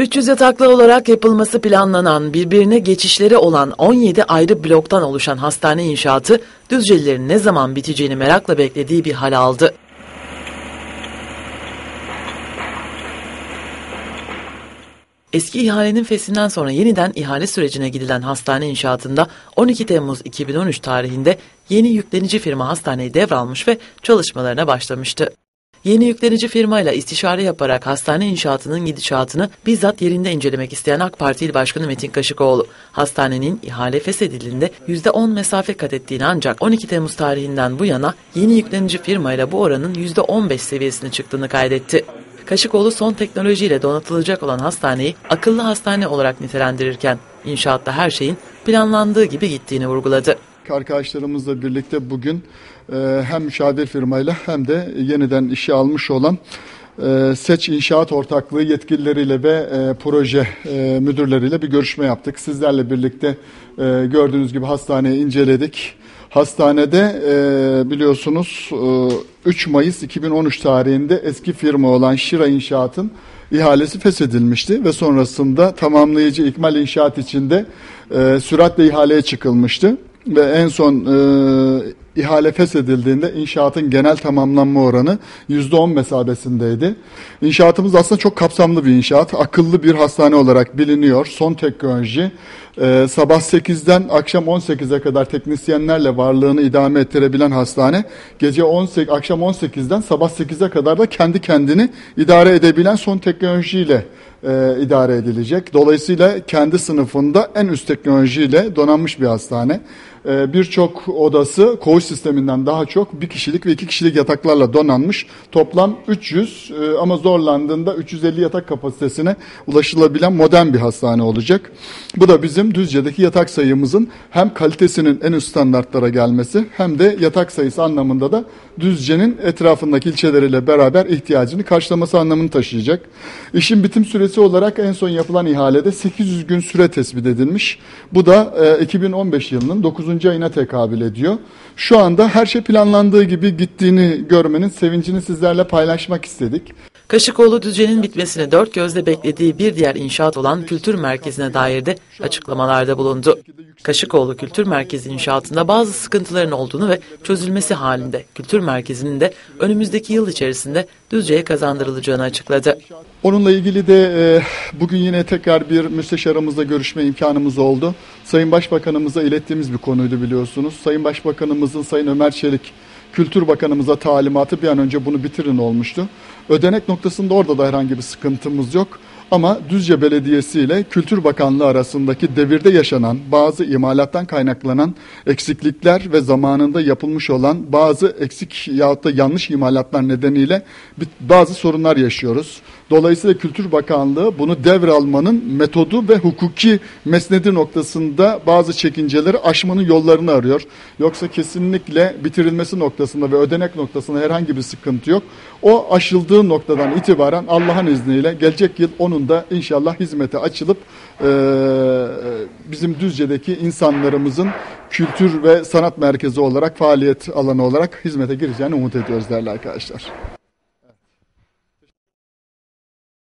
300 yataklı olarak yapılması planlanan birbirine geçişleri olan 17 ayrı bloktan oluşan hastane inşaatı Düzcelilerin ne zaman biteceğini merakla beklediği bir hal aldı. Eski ihalenin feshinden sonra yeniden ihale sürecine gidilen hastane inşaatında 12 Temmuz 2013 tarihinde yeni yüklenici firma hastaneyi devralmış ve çalışmalarına başlamıştı. Yeni yüklenici firmayla istişare yaparak hastane inşaatının gidişatını bizzat yerinde incelemek isteyen AK Parti İl Başkanı Metin Kaşıkoğlu, hastanenin ihale feshedildiğinde %10 mesafe kat ettiğini ancak 12 Temmuz tarihinden bu yana yeni yüklenici firmayla bu oranın %15 seviyesine çıktığını kaydetti. Kaşıkoğlu son teknolojiyle donatılacak olan hastaneyi akıllı hastane olarak nitelendirirken inşaatta her şeyin planlandığı gibi gittiğini vurguladı. Arkadaşlarımızla birlikte bugün e, hem müşavir firmayla hem de yeniden işe almış olan e, Seç İnşaat Ortaklığı yetkilileriyle ve e, proje müdürleriyle bir görüşme yaptık. Sizlerle birlikte gördüğünüz gibi hastaneyi inceledik. Hastanede biliyorsunuz 3 Mayıs 2013 tarihinde eski firma olan Şira İnşaat'ın ihalesi feshedilmişti ve sonrasında tamamlayıcı ikmal inşaat içinde süratle ihaleye çıkılmıştı ve en son e, ihale feshedildiğinde inşaatın genel tamamlanma oranı %10 mesabesindeydi. İnşaatımız aslında çok kapsamlı bir inşaat. Akıllı bir hastane olarak biliniyor. Son teknoloji. Ee, sabah 8'den akşam 18'e kadar teknisyenlerle varlığını idame ettirebilen hastane. Gece 18, akşam 18'den sabah 8'e kadar da kendi kendini idare edebilen son teknolojiyle e, idare edilecek. Dolayısıyla kendi sınıfında en üst teknolojiyle donanmış bir hastane. E, Birçok odası koğuş sisteminden daha çok bir kişilik ve iki kişilik yataklarla donanmış. Toplam 300 e, ama zorlandığında 350 yatak kapasitesine ulaşılabilen modern bir hastane olacak. Bu da bizim Düzce'deki yatak sayımızın hem kalitesinin en üst standartlara gelmesi hem de yatak sayısı anlamında da Düzce'nin etrafındaki ilçeleriyle beraber ihtiyacını karşılaması anlamını taşıyacak. İşin bitim süresi olarak en son yapılan ihalede 800 gün süre tespit edilmiş. Bu da 2015 yılının 9. ayına tekabül ediyor. Şu anda her şey planlandığı gibi gittiğini görmenin sevincini sizlerle paylaşmak istedik. Kaşıkoğlu Düzce'nin bitmesini dört gözle beklediği bir diğer inşaat olan kültür merkezine dair de açıklamalarda bulundu. Kaşıkoğlu Kültür Merkezi inşaatında bazı sıkıntıların olduğunu ve çözülmesi halinde kültür merkezinin de önümüzdeki yıl içerisinde Düzce'ye kazandırılacağını açıkladı. Onunla ilgili de e, bugün yine tekrar bir müsteşarımızla görüşme imkanımız oldu. Sayın Başbakanımıza ilettiğimiz bir konuydu biliyorsunuz. Sayın Başbakanımızın Sayın Ömer Çelik Kültür Bakanımıza talimatı bir an önce bunu bitirin olmuştu. Ödenek noktasında orada da herhangi bir sıkıntımız yok. Ama Düzce Belediyesi ile Kültür Bakanlığı arasındaki devirde yaşanan bazı imalattan kaynaklanan eksiklikler ve zamanında yapılmış olan bazı eksik yahut da yanlış imalatlar nedeniyle bazı sorunlar yaşıyoruz. Dolayısıyla Kültür Bakanlığı bunu devralmanın metodu ve hukuki mesnedi noktasında bazı çekinceleri aşmanın yollarını arıyor. Yoksa kesinlikle bitirilmesi noktasında ve ödenek noktasında herhangi bir sıkıntı yok. O aşıldığı noktadan itibaren Allah'ın izniyle gelecek yıl onun da inşallah hizmete açılıp e, bizim Düzce'deki insanlarımızın kültür ve sanat merkezi olarak faaliyet alanı olarak hizmete gireceğini umut ediyoruz değerli arkadaşlar.